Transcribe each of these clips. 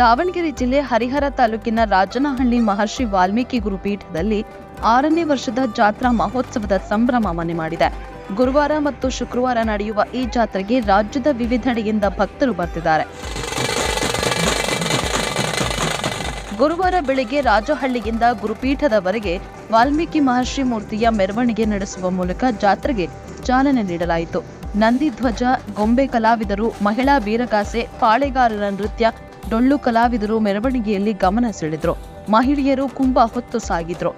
ದಾವಣಗೆರೆ ಜಿಲ್ಲೆ ಹರಿಹರ ತಾಲೂಕಿನ ರಾಜನಹಳ್ಳಿ ಮಹರ್ಷಿ ವಾಲ್ಮೀಕಿ ಗುರುಪೀಠದಲ್ಲಿ ಆರನೇ ವರ್ಷದ ಜಾತ್ರಾ ಮಹೋತ್ಸವದ ಸಂಭ್ರಮ ಮನೆ ಮಾಡಿದೆ. ಗುರುವಾರ ಮತ್ತು ಶುಕ್ರವಾರ ನಡೆಯುವ ಈ ಜಾತ್ರೆಗೆ ರಾಜ್ಯದ ವಿವಿಧೆಡೆಯಿಂದ ಭಕ್ತರು ಬರ್ತಿದ್ದಾರೆ. ಗುರುವಾರ ಬೆಳಿಗ್ಗೆ ರಾಜಹಳ್ಳಿಯಿಂದ ಗುರುಪೀಠದವರೆಗೆ ವಾಲ್ಮೀಕಿ ಮಹರ್ಷಿ ಮೂರ್ತಿಯ ಮೆರವಣಿಗೆ ನಡೆಸುವ ಮೂಲಕ ಜಾತ್ರೆಗೆ ಚಾಲನೆ ನೀಡಲಾಯಿತು. ನಂದಿಧ್ವಜ ಗೊಂಬೆ ಕಲಾವಿದರು, ಮಹಿಳಾ ವೀರಗಾಸೆ ಪಾಳೆಗಾರರ ನೃತ್ಯ ಡೊಳ್ಳು ಕಲಾವಿದರು ಮೆರವಣಿಗೆಯಲ್ಲಿ ಗಮನ ಸೆಳೆದ್ರು. ಮಹಿಳೆಯರು ಕುಂಭ ಹೊತ್ತು ಸಾಗಿದ್ರು.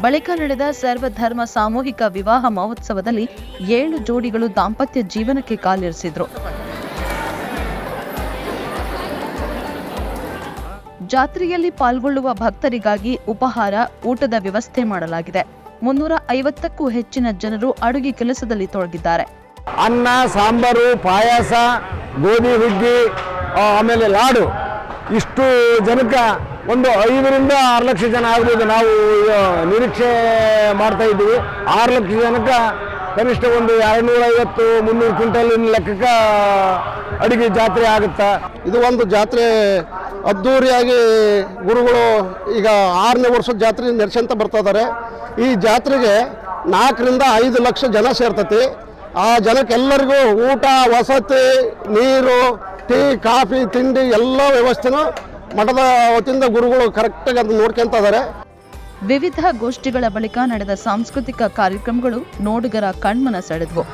ಬಳಿಕ ನಡೆದ ಸರ್ವಧರ್ಮ ಸಾಮೂಹಿಕ ವಿವಾಹ ಮಹೋತ್ಸವದಲ್ಲಿ ಏಳು ಜೋಡಿಗಳು ದಾಂಪತ್ಯ ಜೀವನಕ್ಕೆ ಕಾಲಿರಿಸಿದ್ರು. ಜಾತ್ರೆಯಲ್ಲಿ ಪಾಲ್ಗೊಳ್ಳುವ ಭಕ್ತರಿಗಾಗಿ ಉಪಹಾರ ಊಟದ ವ್ಯವಸ್ಥೆ ಮಾಡಲಾಗಿದೆ. ಮುನ್ನೂರ ಐವತ್ತಕ್ಕೂ ಹೆಚ್ಚಿನ ಜನರು ಅಡುಗೆ ಕೆಲಸದಲ್ಲಿ ತೊಡಗಿದ್ದಾರೆ. ಅನ್ನ ಸಾಂಬಾರು ಪಾಯಸ ಗೋಧಿ ಹುಗ್ಗಿ ಆಮೇಲೆ ಲಾಡು. ಇಷ್ಟು ಜನಕ್ಕೆ ಒಂದು ಐದರಿಂದ ಆರು ಲಕ್ಷ ಜನ ಆಗ್ಬೋದು. ನಾವು ನಿರೀಕ್ಷೆ ಮಾಡ್ತಾ ಇದ್ದೀವಿ. ಆರು ಲಕ್ಷ ಜನಕ್ಕೆ ಕನಿಷ್ಠ ಒಂದು ಎರಡ್ನೂರ ಐವತ್ತು ಮುನ್ನೂರು ಕ್ವಿಂಟಲ್ ಲೆಕ್ಕಕ್ಕೆ ಅಡುಗೆ ಜಾತ್ರೆ ಆಗುತ್ತೆ? ಇದು ಒಂದು ಜಾತ್ರೆ ಅದ್ಧೂರಿಯಾಗಿ ಗುರುಗಳು ಈಗ ಆರನೇ ವರ್ಷದ ಜಾತ್ರೆ ನಡೆಸಂತ ಬರ್ತಾ ಇದ್ದಾರೆ. ಈ ಜಾತ್ರೆಗೆ ನಾಲ್ಕರಿಂದ ಐದು ಲಕ್ಷ ಜನ ಸೇರ್ತತಿ. ಆ ಜನಕ್ಕೆಲ್ಲರಿಗೂ ಊಟ, ವಸತಿ, ನೀರು, ಟೀ, ಕಾಫಿ, ತಿಂಡಿ ಎಲ್ಲ ವ್ಯವಸ್ಥೆನೂ ಮಠದ ವತಿಯಿಂದ ಗುರುಗಳು ಕರೆಕ್ಟಾಗಿ ಅದನ್ನು ನೋಡ್ಕೊಂತ ಇದ್ದಾರೆ. ವಿವಿಧ ಗೋಷ್ಠಿಗಳ ಬಳಿಕ ನಡೆದ ಸಾಂಸ್ಕೃತಿಕ ಕಾರ್ಯಕ್ರಮಗಳು ನೋಡುಗರ ಕಣ್ಮನ ಸೆಳೆದವು.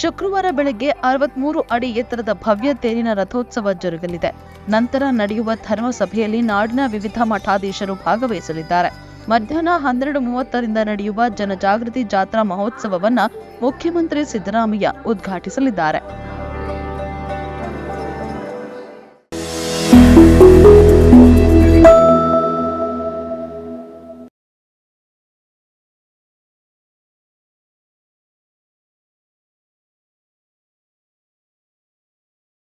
ಶುಕ್ರವಾರ ಬೆಳಗ್ಗೆ ಅರವತ್ಮೂರು ಅಡಿ ಎತ್ತರದ ಭವ್ಯ ತೇರಿನ ರಥೋತ್ಸವ ಜರುಗಲಿದೆ. ನಂತರ ನಡೆಯುವ ಧರ್ಮಸಭೆಯಲ್ಲಿ ನಾಡಿನ ವಿವಿಧ ಮಠಾಧೀಶರು ಭಾಗವಹಿಸಲಿದ್ದಾರೆ. ಮಧ್ಯಾಹ್ನ ಹನ್ನೆರಡು ಮೂವತ್ತರಿಂದ ನಡೆಯುವ ಜನಜಾಗೃತಿ ಜಾತ್ರಾ ಮಹೋತ್ಸವವನ್ನು ಮುಖ್ಯಮಂತ್ರಿ ಸಿದ್ದರಾಮಯ್ಯ ಉದ್ಘಾಟಿಸಲಿದ್ದಾರೆ.